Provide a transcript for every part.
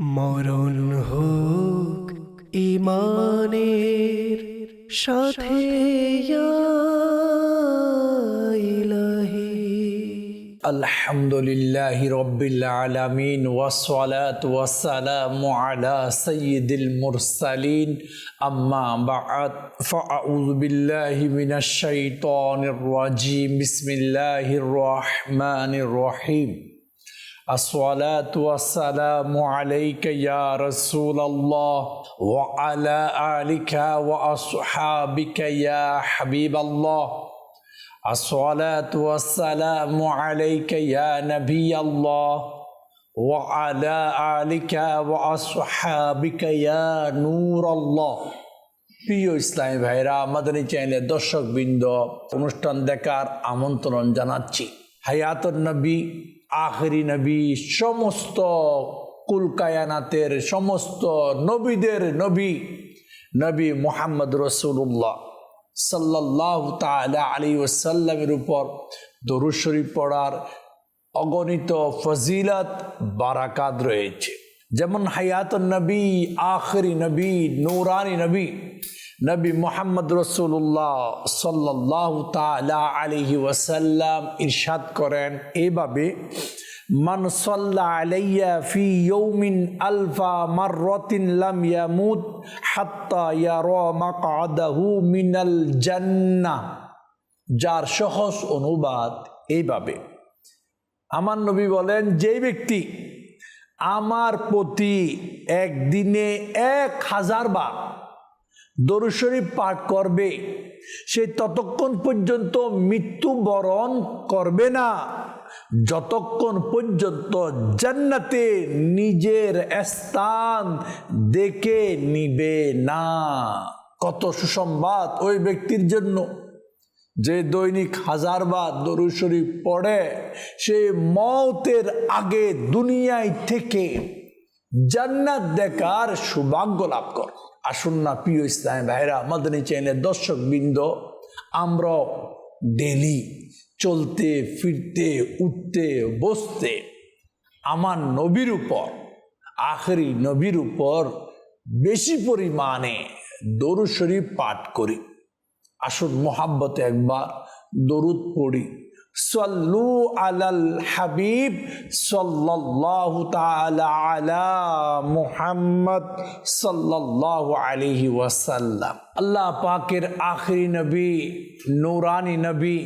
মরণ হোক ইমানের সাথে আলহামদুলিল্লাহ রব্বিল আলামিন ওয়াসালাত ওয়াসালাম আলা সাইয়্যিদিল মুরসালিন। আম্মা বা'দ। ফাআউযু রহিম। الصلاة والسلام عليك يا رسول الله وعلى آلك وأصحابك يا حبيب الله الصلاة والسلام عليك يا نبي الله وعلى آلك وأصحابك يا نور الله প্রিয় ইসলামী ভাইরা আমাদের এই চ্যানেলের দর্শক বৃন্দ অনুষ্ঠান দেখার আমন্ত্রণ জানাচ্ছি হায়াতুর নবী আখরি নবী, সমস্ত কুলকায়ানাতের, সমস্ত নবীদের নবী নবী মোহাম্মদ রসুল্লাহ সাল্লাহ তালা আলী ওসাল্লামের উপর দরুদ শরীফ পড়ার অগণিত ফজিলত, বারাকাত রয়েছে। যেমন হায়াত নবী, আখরি নবী, নৌরানি নবী নবী মোহাম্মদ রসুল্লাহ সাল্লাহ তালা আলহি ওয়াসাল্লাম ইরশাদ করেন এইভাবে মান সাল্লা আলাইয়া ফি ইয়াউমিন আলফা মাররাতিন লাম ইয়ামুত হাত্তা ইয়ারা মাকআদাহু মিনাল জান্নাহ যার সহজ অনুবাদ এইভাবে, আমার নবী বলেন, যে ব্যক্তি আমার প্রতি একদিনে এক হাজার বার দরুশরীফ পাঠ করবে। সে ততক্ষণ পর্যন্ত মৃত্যুবরণ করবে না। যতক্ষণ পর্যন্ত জান্নাতে নিজের স্থান দেখে নিবে না। কত সুসংবাদ ওই ব্যক্তির জন্য। যে দৈনিক হাজারবার দরুদ শরীফ পড়ে, সে মতের আগে দুনিয়ায় থেকে জান্নাত দেখার সৌভাগ্য লাভ কর। আসুন না, প্রিয় ইসলাম ভাইরা মাদানী চ্যানেলের দর্শক বৃন্দ আমরা ডেলি চলতে, ফিরতে, উঠতে, বসতে আমার নবীর উপর, আখরি নবীর উপর বেশি পরিমাণে দরু শরীফ পাঠ করি। আসুন, মোহাব্বতে একবার দরুদ পড়ি। সল্লু আলাল হাবিব সাল্লাল্লাহু তাআলা আলা মুহাম্মদ সাল্লাল্লাহু আলাইহি ওয়াসাল্লাম। আল্লাহ পাকের আখরি নবী, নূরানি নবী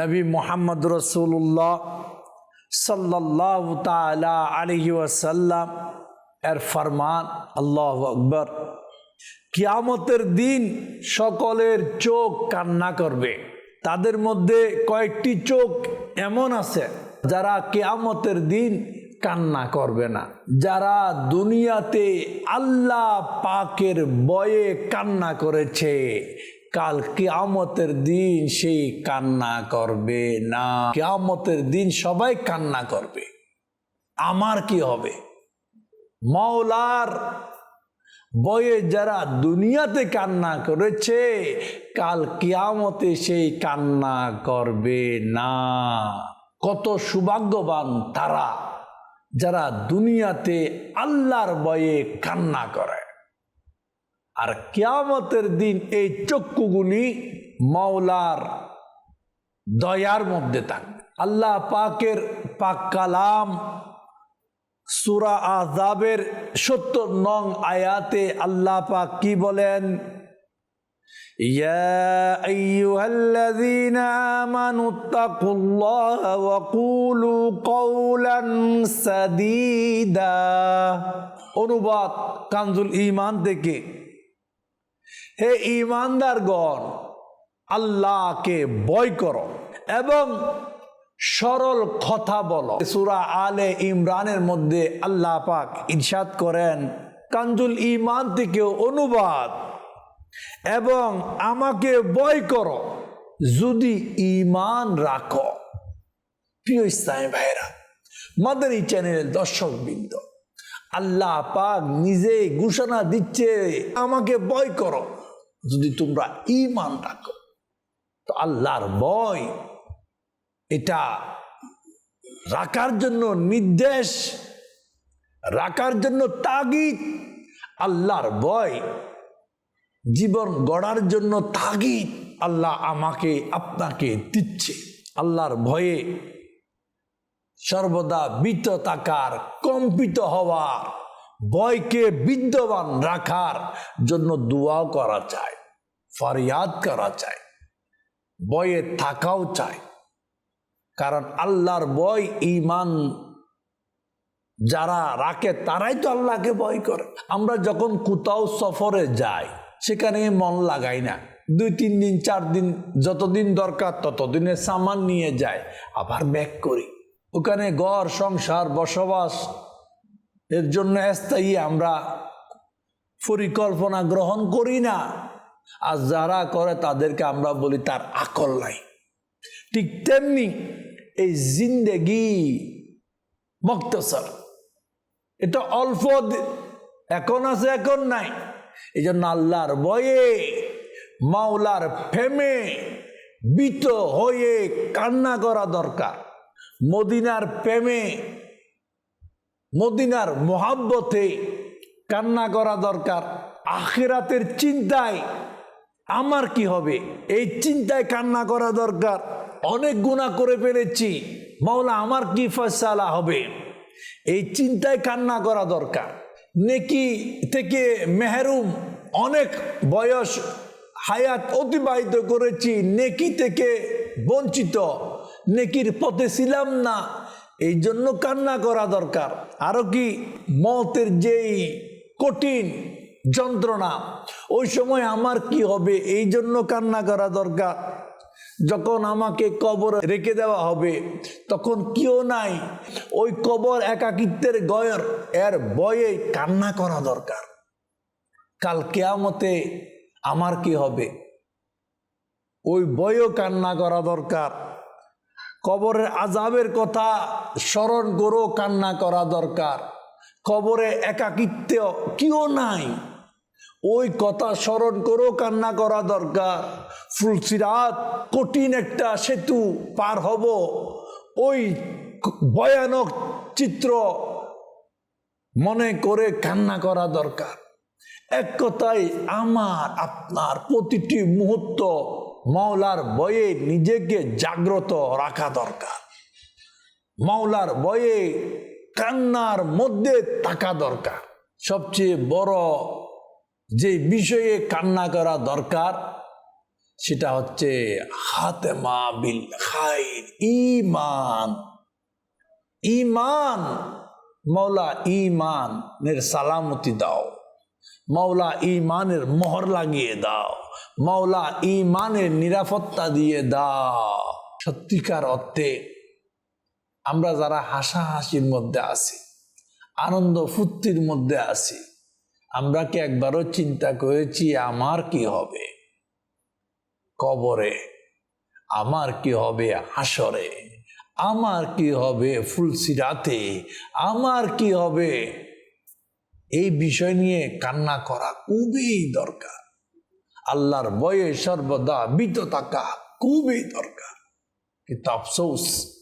নবী মোহাম্মদ রসুল্লাহ সাল্লাহ তালা আলহি ওয়াসাল্লাম, এর ফরমান আল্লাহ আকবর। কিয়ামতের দিন সকলের চোখ কান্না করবে। তাদের মধ্যে কয়েকটি চোখ এমন আছে যারা কেয়ামতের দিন কান্না করবে না। যারা দুনিয়াতে আল্লাহ পাকের বয়ে কান্না করেছে, কাল কেয়ামতের দিন সেই কান্না করবে না। কেয়ামতের দিন সবাই কান্না করবে। আমার কি হবে? মাওলার বয়ে যারা দুনিয়াতে কান্না করেছে, কাল কিয়ামতে সেই কান্না করবে না। কত সৌভাগ্যবান তারা যারা দুনিয়াতে আল্লাহর বয়ে কান্না করে। আর কিয়ামতের দিন এই চক্ষুগুলি মাওলার দয়ার মধ্যে থাকবে। আল্লাহ পাকের পাক কালাম সুরা আজাবের সত্তর নং আয়াতে আল্লাহ পাক কি বলেন يا أيها الذين آمنوا اتقوا الله وقولوا قولا سديدا অনুবাদ কানজুল ইমান থেকে হে ইমানদারগণ আল্লাহকে বয় করো এবং সরল কথা বলো। সুরা আলে ইমরানের মধ্যে আল্লাহ পাক ইরশাদ করেন, কাঞ্জুল ইমান থেকে অনুবাদ এবং আমাকে বয় করো যদি ইমান রাখো। প্রিয় ইসলামী ভাইরা মাদারি চ্যানেলের দর্শক বৃন্দ আল্লাহ পাক নিজে ঘোষণা দিচ্ছে, আমাকে বয় করো যদি তোমরা ইমান রাখো। তো আল্লাহর বয় এটা রাখার জন্য নির্দেশ, রাখার জন্য তাগিদ, আল্লাহর ভয়, জীবন গড়ার জন্য তাগিদ আল্লাহ আমাকে, আপনাকে দিচ্ছে। আল্লাহর ভয়ে সর্বদা বিত থাকার, কম্পিত হওয়ার, ভয়কে বিদ্যমান রাখার জন্য দোয়াও করা চায়, ফরিয়াদ করা চায় বয়ে থাকাও চায়। কারণ আল্লাহর বয় ইমান যারা রাখে, তারাই তো আল্লাহকে ভয় করে। আমরা যখন কোথাও সফরে যাই, সেখানে মন লাগাই না। দুই, তিন দিন, চার দিন যতদিন দরকার ততদিনে সামান নিয়ে যায় আবার ব্যাক করি। ওখানে ঘর, সংসার, বসবাস, এর জন্য স্থায়ী আমরা পরিকল্পনা গ্রহণ করি না। আর যারা করে তাদেরকে আমরা বলি তার আকল নাই। ঠিক তেমনি এই জিন্দেগি মক্তসর। এটা অল্প এখন আছে, এখন নাই। এই জন্য আল্লাহর বয়ে মাওলার ফেমে, বিত হয়ে কান্না করা দরকার। মদিনার প্রেমে, মদিনার মোহাব্বতে কান্না করা দরকার। আখেরাতের চিন্তায় আমার কি হবে? এই চিন্তায় কান্না করা দরকার। অনেক গুণা করে ফেলেছি। মাওলা, আমার কি ফয়সালা হবে? এই চিন্তায় কান্না করা দরকার। নেকি থেকে মেহরুম অনেক বয়স হায়াত অতিবাহিত করেছি, নেকি থেকে বঞ্চিত। নেকির পথে ছিলাম না, এই জন্য কান্না করা দরকার। আরও কি মতের যেই কঠিন যন্ত্রণা, ওই সময় আমার কি হবে? এই জন্য কান্না করা দরকার। যখন আমাকে কবর রেখে দেওয়া হবে, তখন কেউ নাই। ওই কবর একাকিত্বের গয়ের, এর বয়ে কান্না করা দরকার। কাল কেয়ামতে আমার কি হবে? ওই বয়েও কান্না করা দরকার। কবরের আজাবের কথা স্মরণ করেও কান্না করা দরকার। কবরে একাকিত্ব কেউ নাই। ওই কথা স্মরণ করেও কান্না করা দরকার। ফুলসিরাত কঠিন একটা সেতু পার হব। ওই ভয়ানক চিত্র মনে করে কান্না করা দরকার। এক কথায়, আমার, আপনার প্রতিটি মুহূর্ত মাওলার বয়ে নিজেকে জাগ্রত রাখা দরকার। মাওলার বয়ে কান্নার মধ্যে থাকা দরকার। সবচেয়ে বড় যে বিষয়ে কান্না করা দরকার, সেটা হচ্ছে হাতেমা বিল খাইর ইমান ইমান মৌলা ইমানের সালামতি দাও। মৌলা ইমানের মোহর লাগিয়ে দাও। মৌলা ইমানের নিরাপত্তা দিয়ে দাও। সত্যিকার অর্থে আমরা যারা হাসাহাসির মধ্যে আছি, আনন্দ ফুর্তির মধ্যে আছি আমরা কি একবারও চিন্তা করেছি আমার কি হবে? কবরে। আমার কি হবে হাসরে? আমার কি হবে ফুলসিরাতে? আমার কি হবে? এই বিষয় নিয়ে কান্না করা খুবই দরকার। আল্লাহর বয়ে সর্বদা বিত থাকা খুবই দরকার। কিন্তু আফসোস,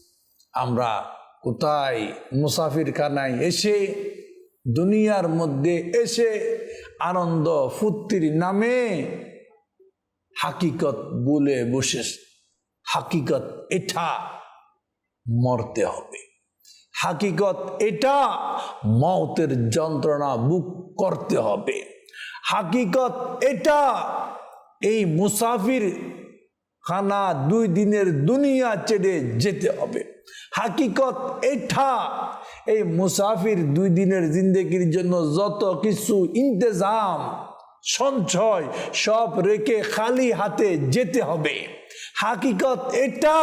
আমরা কোথায় মুসাফির খানায় এসে দুনিয়ার মধ্যে এসে আনন্দ ফুর্তির নামে হাকিকত বলে বসে, হাকিকত এটা মরতে হবে। হাকিকত এটা মৌতের যন্ত্রণা বুক করতে হবে। হাকিকত এটা এই মুসাফির খানা দুই দিনের দুনিয়া ছেড়ে যেতে হবে। হাকিকত এটা। এই মুসাফির দুই দিনের জিন্দগির জন্য যত কিছু ইন্তজাম, সঞ্চয়, সব রেখে খালি হাতে যেতে হবে। হাকিকত এটা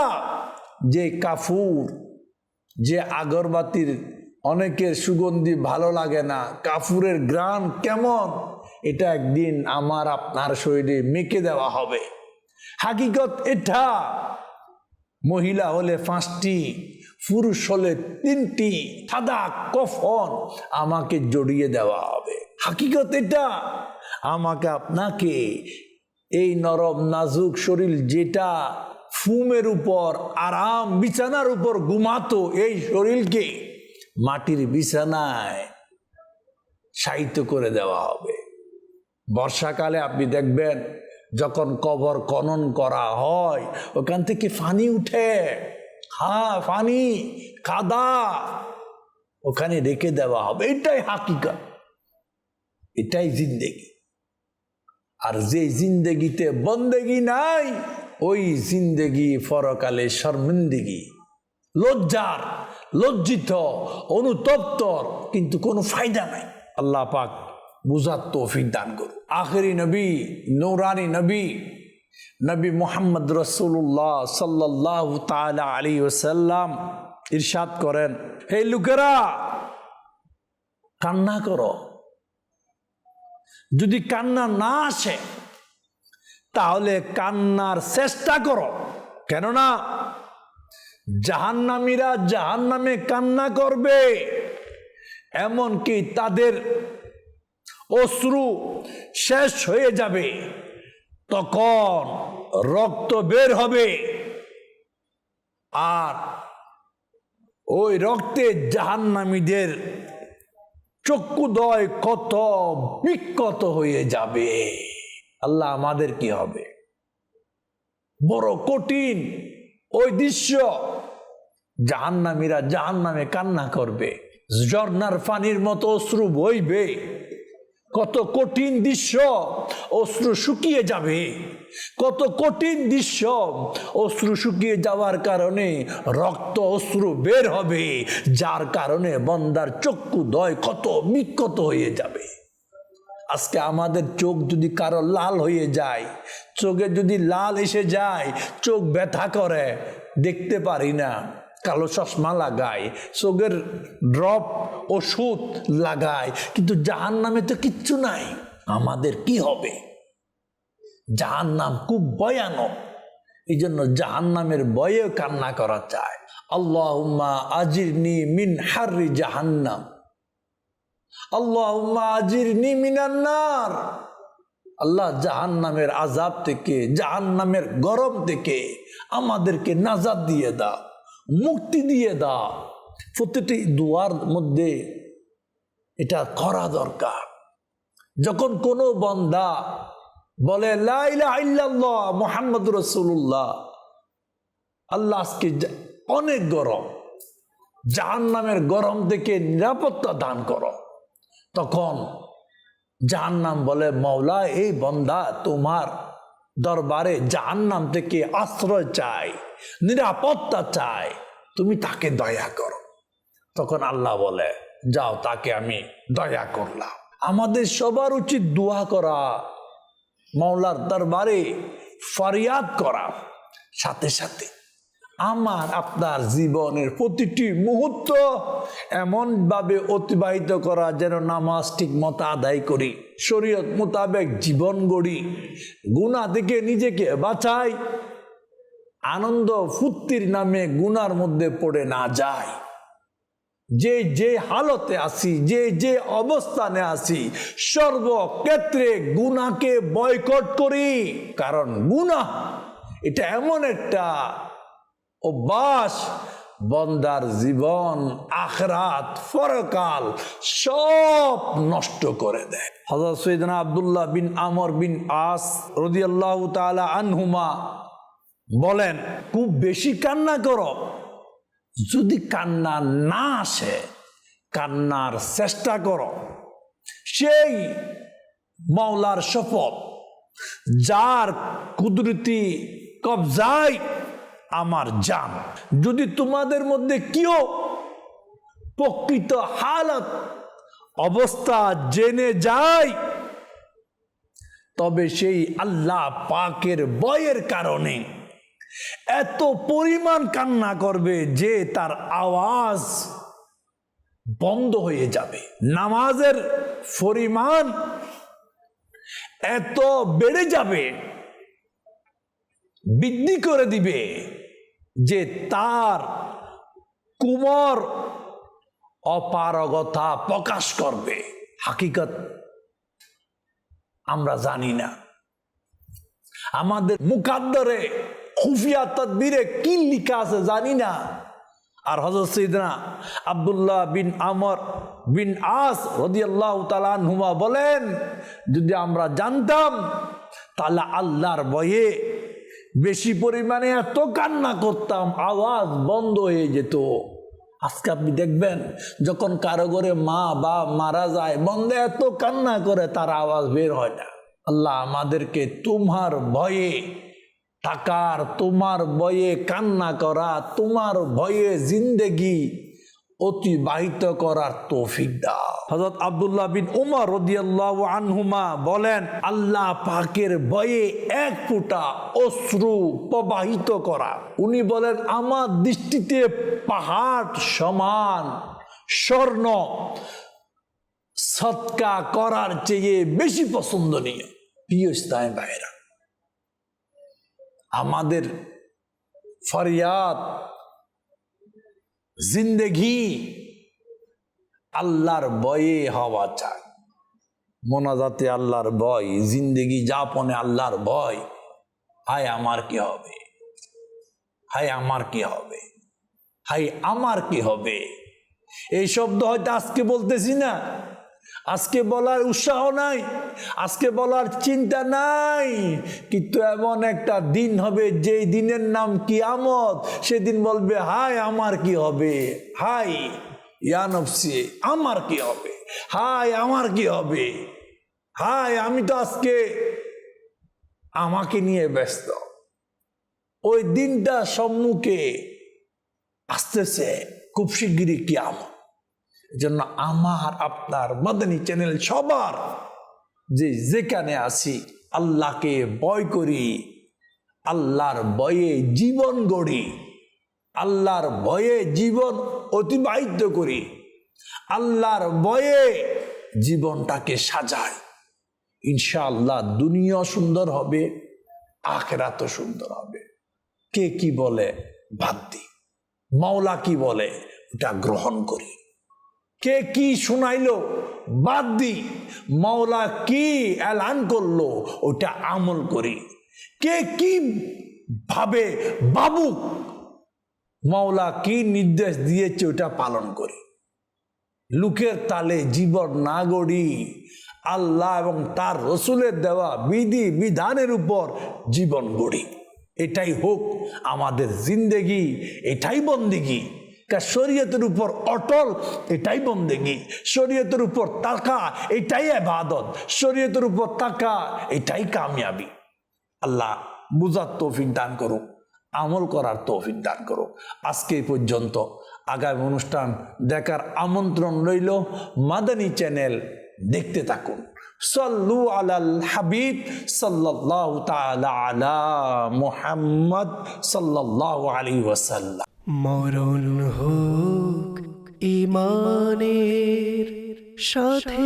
যে কাফুর, যে আগরবাতির অনেকের সুগন্ধি ভালো লাগে না, কাফুরের গ্রান কেমন, এটা একদিন আমার আপনার শরীরে মেকে দেওয়া হবে। হাকিকত এটা, মহিলা হলে পাঁচটি পুরুষ হলে তিনটি সাদা কফন আমাকে জড়িয়ে দেওয়া হবে। হাকিকত এটা? আমাকে আপনাকে এই নরম নাজুক শরীর যেটা ফুমের উপর, আরাম বিছানার উপর ঘুমাতো, এই শরীরকে মাটির বিছানায় সাহিত্য করে দেওয়া হবে। বর্ষাকালে আপনি দেখবেন, যখন কবর খনন করা হয়, ওখান থেকে ফানি উঠে। হ্যাঁ ফানি, কাদা। ওখানে রেখে দেওয়া হবে। এটাই হাকিকা এটাই জিন্দেগি। আর যে জিন্দেগিতে বন্দেগি নাই, ওই জিন্দেগি পরকালে শর্মিন্দিগি। লজ্জার, লজ্জিত, অনুতপ্ত, কিন্তু কোনো ফায়দা নাই। আল্লাহ পাক বুঝার তৌফিক দান করুন। আখেরি নবী, নৌরানি নবী নবী মোহাম্মদ রসুল্লাহ সাল্লাহ তালা আলী ওসাল্লাম ইরশাদ করেন, হে লোকেরা, কান্না করো। যদি কান্না না আসে, তাহলে কান্নার চেষ্টা করো। কেননা, জাহান্নামীরা জাহান্নামে কান্না করবে, এমনকি তাদের অশ্রু শেষ হয়ে যাবে। তখন রক্ত বের হবে। আর ওই রক্তে জাহান্নামীদের চক্ষুদয় কত বিক্ষত হয়ে যাবে। আল্লাহ আমাদের কি হবে? বড় কঠিন ওই দৃশ্য। জাহান্নামীরা জাহান্নামে কান্না করবে ঝর্নার পানির মতো অশ্রু বইবে। কত কঠিন দৃশ্য অশ্রু শুকিয়ে যাবে। কত কঠিন দৃশ্য অশ্রু শুকিয়ে যাওয়ার কারণে রক্ত অশ্রু বের হবে, যার কারণে বন্দার চক্ষু দয় কত বিক্ষত হয়ে যাবে। আজকে আমাদের চোখ যদি কারও লাল হয়ে যায়, চোখে যদি লাল এসে যায়, চোখ ব্যথা করে, দেখতে পারি না। কালো চশমা লাগায়, চোখের ড্রপ ওষুধ লাগায়, কিন্তু জাহান নামে তো কিচ্ছু নাই। আমাদের কি হবে? জাহান নাম খুব ভয়ানক। এই জন্য জাহান নামের বয়ে কান্না করা চায় আল্লাহ আজিরনি মিন হারি জাহান্নাম। আল্লাহ আজিরনি মিনান্নার আল্লাহ জাহান নামের আজাব থেকে জাহান নামের গরম থেকে আমাদেরকে নাজাদ দিয়ে দাও। মুক্তি দিয়ে দাও। প্রতিটি দুয়ার মধ্যে এটা করা দরকার। যখন কোনো বন্দা বলে মোহাম্মদ রসুল্লাহ আল্লাহ আজকে অনেক গরম। জাহান নামের গরম থেকে নিরাপত্তা দান করো। তখন জাহান্নাম বলে মৌলা এই বন্দা তোমার দরবারে জাহান্নাম থেকে আশ্রয় চাই নিরাপত্তা চাই তুমি তাকে দয়া করো। তখন আল্লাহ বলে, যাও, তাকে আমি দয়া করলাম। আমাদের সবার উচিত দোয়া করা, মাওলার দরবারে ফরিয়াদ করা। সাথে সাথে আমার, আপনার জীবনের প্রতিটি মুহূর্ত এমনভাবে অতিবাহিত করা যেন নামাজ ঠিক মতো আদায় করি, শরীয়ত মোতাবেক জীবন গড়ি গুণা থেকে নিজেকে বাঁচাই, আনন্দ ফুর্তির নামে গুনার মধ্যে পড়ে না যায় যে যে হালতে আছি, যে যে অবস্থানে আসি সর্বক্ষেত্রে গুনাকে বয়কট করি, কারণ গুনা এটা এমন একটা অভ্যাস বন্দার জীবন, আখরাত ফরকাল সব নষ্ট করে দেয়। হজরত সৈদনা আবদুল্লাহ বিন আমর বিন আস রদিয়াল্লাহ তালা আনহুমা বলেন, খুব বেশি কান্না করো। যদি কান্না না আসে, কান্নার চেষ্টা করো। সেই মাওলার শপথ, যার কুদরতি কবজায় আমার জান। যদি তোমাদের মধ্যে কেউ প্রকৃত হালত, অবস্থা জেনে যায়, তবে সেই আল্লাহ পাকের বয়ের কারণে এত পরিমাণ কান্না করবে যে তার আওয়াজ বন্ধ হয়ে যাবে। নামাজের পরিমাণ এত বেড়ে যাবে, বৃদ্ধি করে দিবে। যে তার কুমর অপারগতা প্রকাশ করবে। হাকিকত আমরা জানি না। আমাদের মুকাদ্দরে খুফিয়া তদবিরে কি লিখা আছে জানি না। আর হজরত সৈদনা আবদুল্লাহ বিন আমর বিন আস রদিয়াল্লাহ তালানহুমা বলেন, যদি আমরা জানতাম, তাহলে আল্লাহর বয়ে বেশি পরিমাণে এত কান্না করতাম, আওয়াজ বন্ধ হয়ে যেত। আজকে আপনি দেখবেন, যখন কারও ঘরে মা বা মারা যায়, বন্ধে এত কান্না করে তার আওয়াজ বের হয় না। আল্লাহ আমাদেরকে তোমার ভয়ে থাকার তোমার ভয়ে কান্না করা, তোমার ভয়ে জিন্দেগি অতিবাহিত করার তৌফিক দাও। হজরত আব্দুল্লাহ বিন উমর রদিয়াল্লাহু আনহুমা বলেন, আল্লাহ পাকের ভয়ে এক ফুটা অশ্রু প্রবাহিত করা। উনি বলেন, আমার দৃষ্টিতে পাহাড় সমান, স্বর্ণ সৎকা করার চেয়ে বেশি পছন্দনীয়। প্রিয় ইসলাম ভাইরা আমাদের ফরিয়াদ জিন্দেগি। আল্লাহর বয়ে হওয়া মোনা মোনাজাতে আল্লাহর বয় জিন্দেগি যাপনে আল্লাহর ভয়। হায় আমার কি হবে? হায় আমার কি হবে? হায় আমার কি হবে? এই শব্দ হয়তো আজকে বলতেছি না। আজকে বলার উৎসাহ নাই, আজকে বলার চিন্তা নাই, কিন্তু এমন একটা দিন হবে যেই দিনের নাম কি কিয়ামত, সেদিন বলবে হাই আমার কি হবে? হাই ইয়ানফসি আমার কি হবে? হাই আমার কি হবে? হাই আমি তো আজকে আমাকে নিয়ে ব্যস্ত। ওই দিনটা সম্মুখে আসতেছে খুব শিগগিরই কিয়ামত। জন্য আমার, আপনার, মাদানী চ্যানেল সবার যে যেখানে আছি, আল্লাহকে ভয় করি, আল্লাহর ভয়ে জীবন গড়ি, আল্লাহর ভয়ে জীবন অতিবাহিত করি, আল্লাহর ভয়ে জীবনটাকে সাজাই। ইনশাআল্লাহ দুনিয়া সুন্দর হবে আখেরাত সুন্দর হবে। কে কি বলে? বাদ দি। মাওলা কি বলে? ওটা গ্রহণ করি। কে কি শুনাইলো? বাদ দি। মাওলা কি এলান করল? ওটা আমল করি। কে কি ভাবে? বাবুক মাওলা কি নির্দেশ দিয়েছে? ওটা পালন করি। লোকের তালে জীবন না গড়ি। আল্লাহ এবং তার রসুলের দেওয়া বিধি, বিধানের উপর জীবন গড়ি। এটাই হোক আমাদের জিন্দেগি, এটাই বন্দিগি। শরীয়তের উপর অটল এটাই বন্দেগি শরীয়তের উপর তাকা এটাই আবাদত শরীয়তের উপর তাকা এটাই কামিয়াবি আল্লাহ বুঝার তৌফিক দান করুক আমল করার তৌফিক দান করুক আজকে পর্যন্ত আগামী অনুষ্ঠান দেখার আমন্ত্রণ রইল মাদানী চ্যানেল দেখতে থাকুন সল্লু আলাল হাবিব সাল্লাহ তালা আলা মুহাম্মদ সাল্লাহ আলী ওয়াসাল্লাম মরণ হোক ইমানের সাথে